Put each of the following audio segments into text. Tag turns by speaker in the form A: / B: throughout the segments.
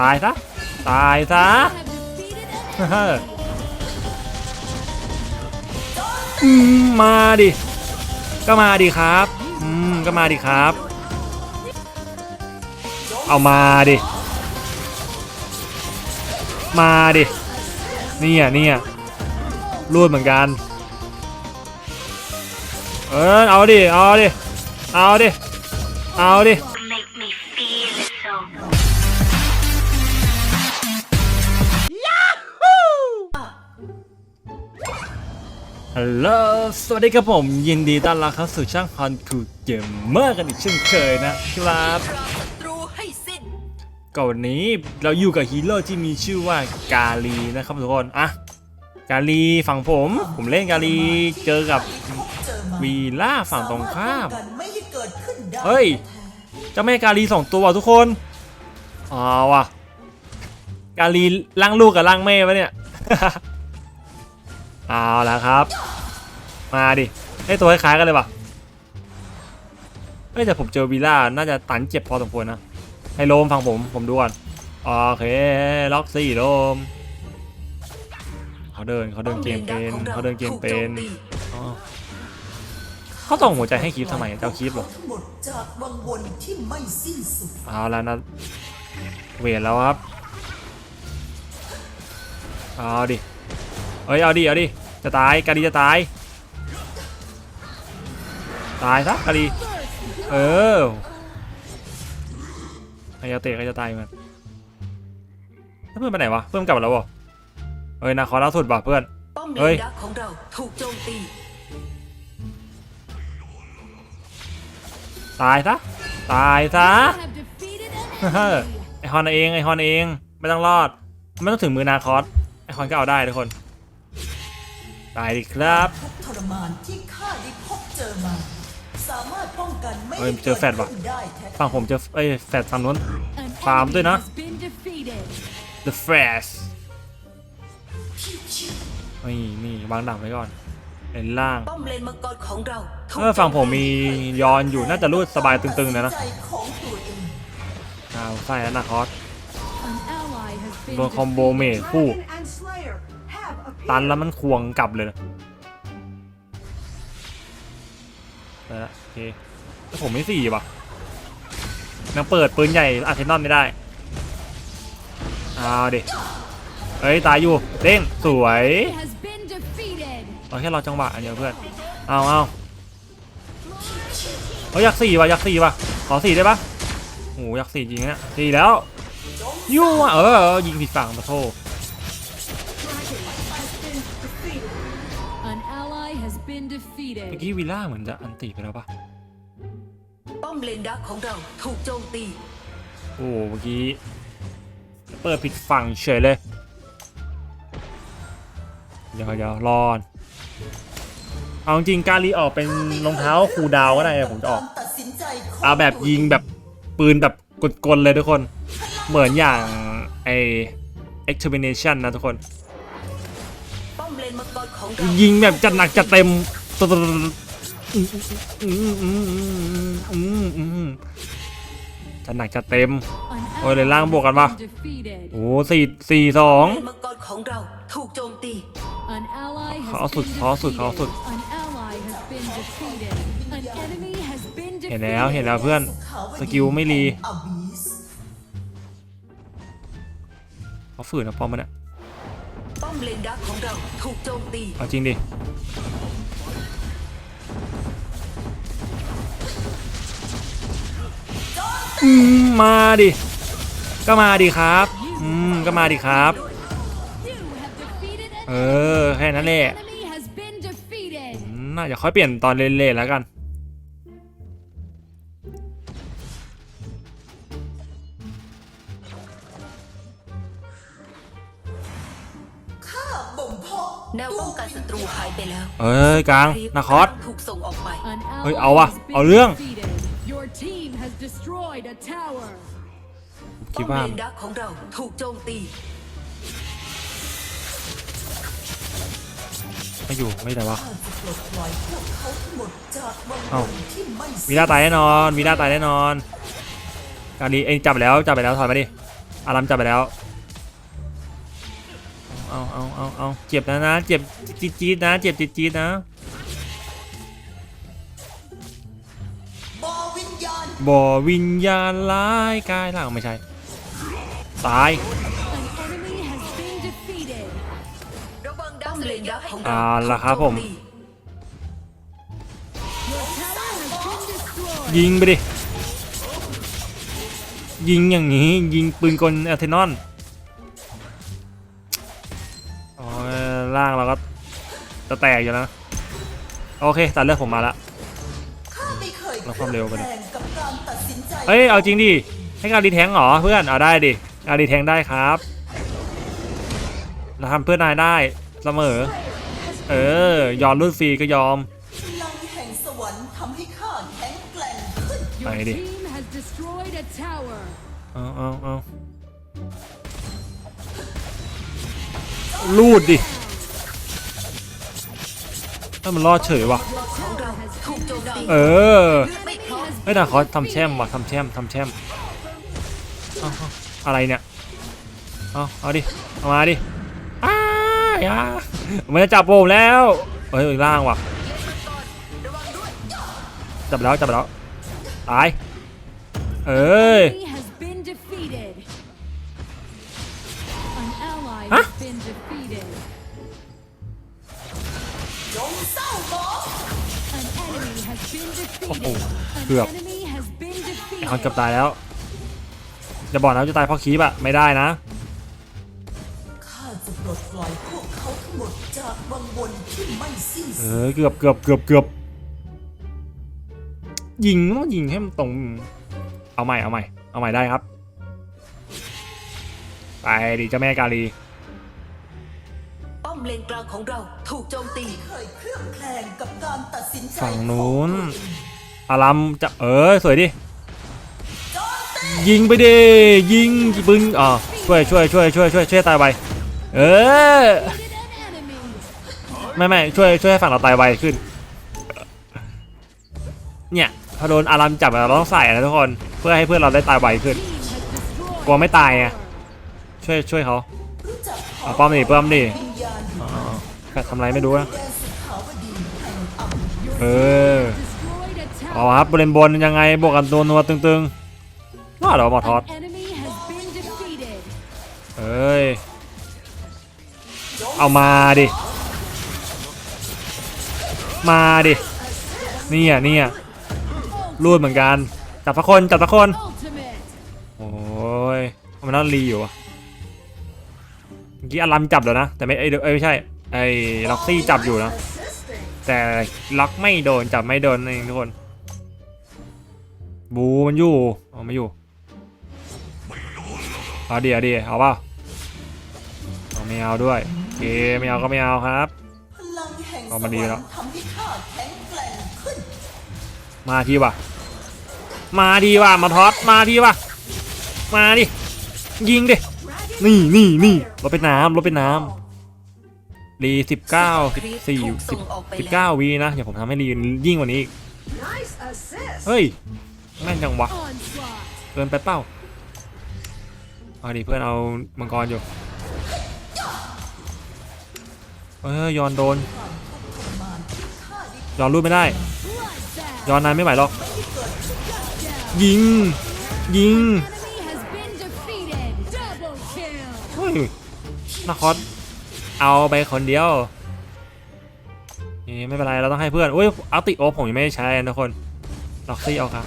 A: ตายซะ ตายซะมมาดิ ก็มาดิครับ อืม ก็มาดิครับ เอามาดิ มาดิเนี่ยเนี่ยรูดเหมือนกัน เออ เอาดิ เอาดิ เอาดิ เอาดิ ฮัลโหล สวัสดีครับผม ยินดีต้อนรับเข้าสู่ช่างฮอนคูเกมเมอร์กันอีกเช่นเคยนะครับ
B: ปราศัตรูให้สิ้น
A: ก็วันนี้เราอยู่กับฮีโร่ที่มีชื่อว่ากาลีนะครับทุกคน อะ กาลีฝั่งผม ผมเล่นกาลีเจอกับ
B: เจอมา
A: วีล่าฝั่งตรงข้าม
B: สรถป้องกันไม่ให้เกิดขึ้นได้
A: เฮ้ย เจ้าแม่กาลีสองตัวว่ะทุกคนอ๋อว่ะ กาลีร่างลูกกับร่างแม่ปะเนี่ย เอาแล้วครับ มาดิให้ตัวคล้ายๆกันเลยว่ะเฮ้ยแต่ผมเจอวีล่าน่าจะตันเจ็บพอสมควรนะให้โลมฟังผมผมดูก่อนโอเคล็อกสี่โลมเขาเดินเขาเดินเกมเป็นเขาเดินเกมเป็นอ๋อเขาส่งหัวใจให้คลิปทำไมเจ้าคลิปเหรอ
B: ทั้งหมดจากวังวนที่ไม่สิ้นสุด
A: เอาแล้วนะเวทแล้วครับเอาดิเอ้ยเอาดิเอาดิ จะตายกาดีจะตาย ตายซะกาดีเออใครจะเตะใครจะตายมันแล้วเพื่อนไปไหนวะเพื่อนกลับมาแล้วบ่เอ้ยนาคอล่าสุดว่ะเพื่อน
B: ป้อมเล
A: เฮ้ย
B: นดักของเราถูกโจมตี
A: ตายซะตายซะ
C: have defeated an
A: เฮ้อไอฮอนเองไอฮอนเองไม่ต้องรอดไม่ต้องถึงมือนาคอสไอฮอนก็เอาได้ทุกคน ตายดิครับ
B: ทุกทรมานที่ข้าได้พบเจอมาสามารถป้องกันไม่
A: เฮ้ย
B: ให้
A: เจอแฟดว่ะ
B: กิขึ้นได้แท้
A: ฝั่งผมเจะเอ้ยแฟดฝั่งนู้น
C: An
A: Farm
C: enemy
A: ด้วยนะ
C: has been defeated.
A: The Flash นี่นี่วางดักไว้ก่อนเลนล่าง
B: ป้อมเลนมังกรของเราถูก
A: เออฝั่งผมมียอนอยู่น่าจะรูดสบายตึงๆนะนะ
B: ใจของตัวเอง
A: เอาใส่แล้วนาคอส
C: An ally has been
A: โดนคอมโบเมท
C: defeated.
A: คู่ ตันแล้วมันควงกลับเลยนะโอเคผมไม่สี่ว่ะยังเปิดปืนใหญ่อาร์เทนอลไม่ได้เอาดิเอ้ยตายอยู่เด้งสวยเราแค่รอจังหวะอันเดียวเพื่อนเอาเอาเฮ้ยอยากสี่ว่ะอยากสี่ว่ะขอสี่ได้ปะโอ้โหอยากสี่จริงเนี่ยสี่แล้วยั่วเออเออยิงผิดฝั่งมาโทษ
C: has been
A: เมื่อ
C: defeated.
A: กี้วิลล่าเหมือนจะอันติไปแล้วปะ
B: ป้อมเลนดักของเราถูกโจมตี
A: โอ้โหเมื่อกี้เปิดผิดฝั่งเฉยเลยเดี๋ยวเดี๋ยวรอนเอาจริงๆการรีออกเป็นรองเท้าคูลดาวน์ก็ได้ผมจะออก
B: ตัดสินใจของ
A: เอาแบบยิงแบบปืนแบบกลๆเลยทุกคน เหมือนอย่างไอ extermination นะทุกคน ยิงแบบจัดหนักจัดเต็มตุ๊ดจัดหนักจัดเต็ม
C: An
A: โอ้ยเลย
C: ally
A: ล่างบวกกันปะ
C: has been defeated.
A: โอ้สี่สี่สอง
B: เลนมังกรของเราถูกโจมตี
C: An ally has
A: เขาสุด
C: been
A: เขาสุดเขาสุด
C: defeated. An ally has been defeated. An enemy has been
A: เห็นแล้ว
C: defeated.
A: เห็นแล้วเพื่อนสกิลไม่รี
B: อาบีส
A: เขาฝืนนะป้อมมันเนี่ย
B: ป้อมเลนดักของเราถูกโจมตี
A: เอาจริงดิ อืม มาดิ ก็มาดิครับ อืม ก็มาดิครับ
C: You have defeated an
A: เออ แค่นั้นแหละ
C: enemy has been defeated.
A: อืมน่าจะค่อยเปลี่ยนตอนเล่นๆแล้วกัน
B: ไปแล้ว
A: เอ้ยกลางนาคอส
B: ถูกส่งออกไป
C: An ally
A: เฮ้ยเอาว่ะ
C: has been
A: เอาเรื่อง
C: defeated. Your team has destroyed a tower.
A: คิด
B: ป้อม
A: ว่า
B: เลนดักของเราถูกโจมตี
A: ไม่อยู่ไม่ได้วะ
B: ข้าจะปลดปล่อยพวกเขาทั้งหมดจากวัง
A: เอ้า
B: วนที่ไม่
A: มีหน้าตายแน่นอนมีหน้าตายแน่นอนการดีเอ็งจับแล้วจับไปแล้วถอยมาดิอารามจับไปแล้ว เอาเอาเอาเอาเจ็บนะนะ เจ็บจี๊ดจี๊ดนะ เจ็บจี๊ดจี๊ดนะ
B: บอวิญญาณ
A: บ่อวิญญาณร้ายกายล่างไม่ใช่ ตาย
B: เลนยักษ์ของ
A: อ่าล่ะครับผม ยิงไปดิ ยิงอย่างนี้ ยิงปืนกลเอลเทนอน จะแตกอยู่นะ โอเคตัดเลือดผมมาละ
B: ข้าไม่เค
A: วความเร็วไปดิ
B: แข่งกัน
A: เฮ้ย เอาจริงดิ ให้การดีแทงเหรอเพื่อน เอาได้ดิการดีแทงได้ครับเราทำเพื่อนนายได้เสมอ เออ ยอมรุ่นฟรีก็ยอม
B: พลังแห่งสวรรค์ทำให้ข้าแข็งแกร่งขึ้น
C: Your
A: Alrighty.
C: team has destroyed a tower.
A: เอาเอาเอาลูดดิ ถ้ามันรอดเฉยว่ะ
B: เอ
A: อ
B: ไม่พร้อม
A: เฮ้ยแต่เขาทำแช่มว่ะทำแช่มทำแช่มอะไรเนี่ยเอาเอาดิเอามาดิอ้ายอะมันจะจับผมแล้วเฮ้ยล่างว่ะจับแล้วจับแล้วตายเอ้ย โอ้โห
C: defeated. An
A: เกือบ
C: enemy has been
A: ไอคอน
C: defeated.
A: เกือบตายแล้วจะบอกนะว่าจะตายเพราะคีบอะไม่ได้นะ
B: ข้าจะปลดปล่อยพวกเขาทั้งหมดจากวังวนที่ไม่สิ้น
A: เอ
B: สุด
A: อเกือบเกือบเกือบเกือบยิงต้องยิงให้มันตรง เอาใหม่เอาใหม่เอาใหม่ได้ครับ ไปดิเจ้าแม่กาลี
B: ป้อม เลนกลางของเราถูกโจมตีเคยเคลือบแคลงกับการตัดสินใจ
A: ฝั่งนู้น
B: ของตัวเอง
A: อารัมจะเออสวยดิ
B: โจมตี
A: ยิงไปดิ ยิงปืนอ่าช่วยช่วยช่วยช่วยช่วยช่วยตายไปเออ
C: Defeated an enemy.
A: ไม่ไม่ช่วยช่วยให้ฝั่งเราตายไวขึ้น เนี่ยพอโดนอารัมจับอะเราต้องใส่นะทุกคน เพื่อให้เพื่อนเราได้ตายไวขึ้น
C: Team has destroyed
A: กลัวไม่ตายไง
C: tower.
A: ช่วยช่วยเขา
B: รู้จักข
A: เอาป้อมดิป้อมดิ
B: วิญญาณ
A: อ๋ ทำไรไม่รู้นะ
B: แดนสุขาวดีแห่งอัม
A: เออเอาครับบริเวณบนยังไงบวกกันตัวนัวตึงๆว่าเหรอหมอทอดเอ้ยเอามาดิ มาดินี่ยเนี่ยรูดเหมือนกัน จับสักคนจับสักคน โอ้ยมันน่ารีอยู่อะเมื่อกี้อารัมจับแล้วนะ แต่ไม่เอ้ยเอ้ไม่ใช่ ไอ้ล็อกซี่จับอยู่นะ แต่ล็อกไม่โดนจับไม่โดนเองทุกคน บูมันอยู่เอาไม่อยู่เอาดีเอาดีเอาเปล่าเอาไม่เอาด้วยโอเคไม่เอาก็ไม่เอาครับเอามาดีแล้วมาทีว่ะ มาดีว่ะมาทอสมาทีว่ะ มาดิยิงดินี่นี่นี่รถเป็นน้ำรถเป็นน้ำ รีสิบเก้าสิบสี่สิบสิบเก้าวีนะอย่าผมทำให้รียิ่งกว่านี้อีกเฮ้ยแม่นจังวะ
C: Onslaught.
A: เกินไปเป้าเอาดิเพื่อนเอามังกรอยู่เอ้ยยอนโดนยอนรูดไม่ได้
C: Bloodbath.
A: ยอนนานไม่ไหวหรอก ยิง ยิง
C: Enemy has been defeated. Double kill.
A: เฮ้ยนาคอส เอาไปคนเดียวนี่ไม่เป็นไรเราต้องให้เพื่อนอุ้ยอัลติโอผมยังไม่ได้ใช้นะทุกคนล็อกซี่เอาครับ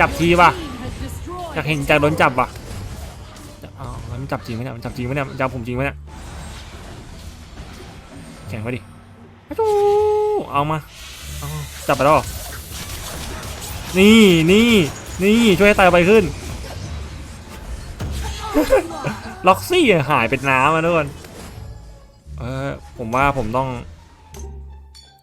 A: จับทีว่ะ
C: Team has destroyed
A: อยากเห็นจากโดนจับว่ะจะเอามันจับจริงไหมเนี่ยมันจับจริงไหมเนี่ยจับผมจริงไหมเนี่ยแข่งไว้ดิเอามาจับไปแล้วเหรอนี่นี่นี่ช่วยให้ตายไปขึ้น ล็อกซี่หายเป็นน้ำมาทุกคน ออผมว่าผมต้อง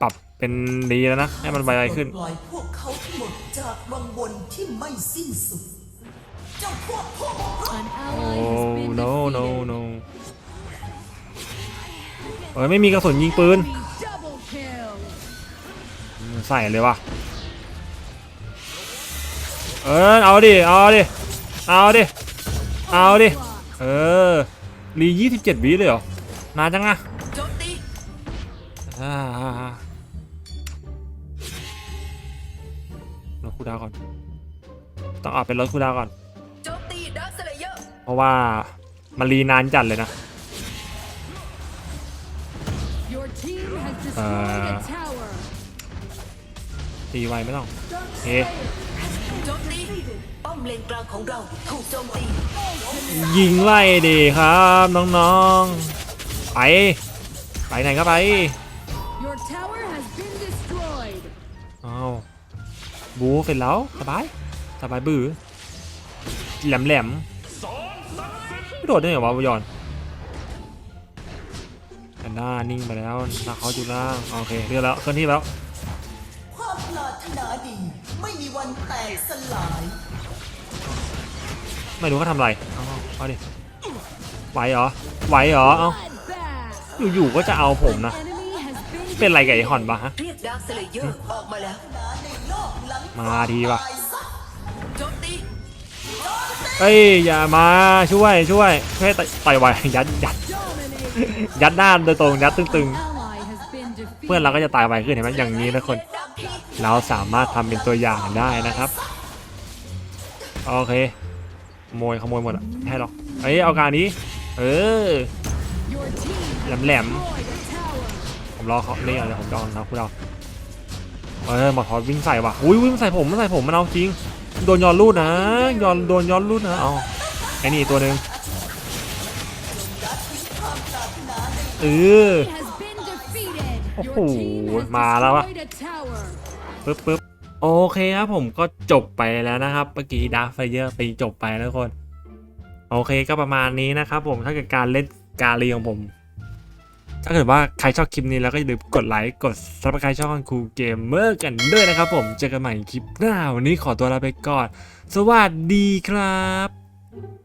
A: ปรับเป็นดีแล้วนะ ให้มันไวๆขึ้น
B: ปลดปล่อยพวกเขาทั้งหมดจากวังวนที่ไม่สิ้นสุด เจ้าพวกพวก
C: An
A: โอ้
C: ally has been
A: no no
C: defeated.
A: no เอ้ยไม่มีกระสุนยิงปืน
C: Enemy double kill.
A: ใส่เลยว่ะ เออเอาดิ เอาดิ เอาดิ เอาดิ เออรียี่สิบเจ็ดวิเลยเหรอ นานจังอะ คูลดาวน์ก่อน ต้องเอาเป็นลดคูลดาวน์ก่อน
B: โจมตีดักสเลเยอร์
A: เพราะว่ามันรีนานจัดเลยนะ
C: Your team has destroyed a tower.
A: ตีไวไม่ต้องเอ๊ะ
B: โจมตีป้อมเลนกลางของเราถูกโจมตี
A: ยิงไล่ดีครับน้องๆ ไป ไปไหนก็ไป
C: Your tower
A: บูเสร็จแล้วสบายสบายบื้อแหลมแหลมๆไม่โดดได้ไงวะบุยอนแอนด้านิ่งไปแล้วนาเขาอยู่ล่างโอเคเรียกแล้วเคลื่อนที่แล้ว
B: ความปรารถนาดีไม่มีวันแตกสลาย
A: ไม่รู้เขาทำอะไรเอาเอาดิไหวเหรอไหวเหรอเอา
C: Bloodbath.
A: อยู่ๆก็จะเอาผมนะ
C: Enemy has been
A: เป็นไรกับไอ้หอนปะฮะ
B: เรียกดักสเลเยอร์ออกมาแล้ว
A: มาทีปะเอ้ยอย่ามาช่วยช่วยช่วยต่อยต่อยไวยัดยัดยัดหน้าโดยตรงยัดตึงๆ เพื่อนเราก็จะตายไวขึ้นเห็นไหมอย่างนี้นะคน เราสามารถทำเป็นตัวอย่างได้นะครับโอเคขโมยขโมยหมดอะไม่ให้หรอกเอ้ยเอาการนี้ เออ
C: Your team has
A: แหลมผมรอเขานี่อะไรผมจองนะคุณเรา เออหมอทอดวิ่งใส่ว่ะอุ้ยวิ่งใส่ผมไม่ใส่ผมมันเอาจริง โดนย้อนรูดนะย้อนโดนย้อนรูดนะเอาไอ้นี่ตัวหนึ่งเออโอ้โหมาแล้วอะปึ๊บปึ๊บโอเคครับผมก็จบไปแล้วนะครับเมื่อกี้ดาร์ฟไฟเยอร์ไปจบไปแล้วคน โอเคก็ประมาณนี้นะครับผมถ้าเกิดการเล่นการเรีของผม ถ้าเกิดว่าใครชอบคลิปนี้แล้วก็อย่าลืมกดไลค์กดซับสไครต์ช่องครูเกมเมอร์กันด้วยนะครับผมเจอกันใหม่คลิปหน้าวันนี้ขอตัวลาไปก่อน สวัสดีครับ